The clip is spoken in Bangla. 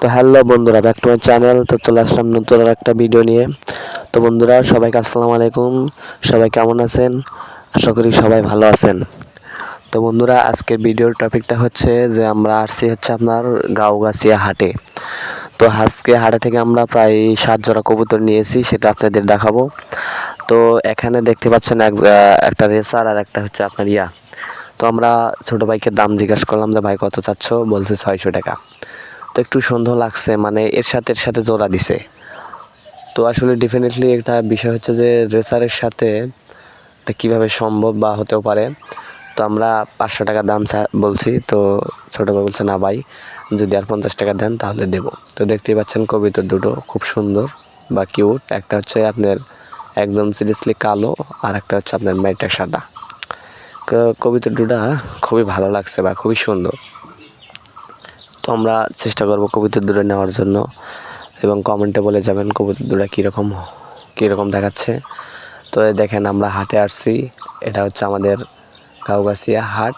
তো হ্যালো বন্ধুরা ব্যাক টু মাই চ্যানেল তো চলে আসলাম নতুন আর একটা ভিডিও নিয়ে। তো বন্ধুরা, সবাইকে আসসালামু আলাইকুম। সবাই কেমন আছেন? আশা করি সবাই ভালো আছেন। তো বন্ধুরা, আজকের ভিডিওর টপিকটা হচ্ছে যে আমরা আসছি হচ্ছে আপনার গাউগাছিয়া হাটে। তো আজকে হাটে থেকে আমরা প্রায় সাত জোড়া কবুতর নিয়েছি, সেটা আপনাদের দেখাবো। তো এখানে দেখতে পাচ্ছেন এক একটা রেসার আর একটা হচ্ছে আপনার ইয়া। তো আমরা ছোটো ভাইকে দাম জিজ্ঞাসা করলাম যে, ভাই, কত চাচ্ছ? বলছে ছয়শো টাকা। তো একটু সন্দেহ লাগছে মানে এর সাথে এর সাথে জোড়া দিছে। তো আসলে ডেফিনেটলি একটা বিষয় হচ্ছে যে রেসারের সাথে এটা কীভাবে সম্ভব বা হতেও পারে। তো আমরা পাঁচশো টাকা দাম বলছি, তো ছোটো ভাই বলছে, না ভাই, যদি আর পঞ্চাশ টাকা দেন তাহলে দেব। তো দেখতেই পাচ্ছেন কবিতর দুটো, খুব সুন্দর বা কিউট একটা হচ্ছে আপনার একদম সিরিয়াসলি কালো, আর একটা হচ্ছে আপনার মেয়েটা সাদা। কবিতর দুটা খুবই ভালো লাগছে বা খুবই সুন্দর। আমরা চেষ্টা করব কবুতর দুটো নেওয়ার জন্য। এবং কমেন্টে বলে যাবেন কবুতর দুটো কীরকম কীরকম দেখাচ্ছে। তো দেখেন আমরা হাটে আসছি। এটা হচ্ছে আমাদের কাউগাছিয়া হাট।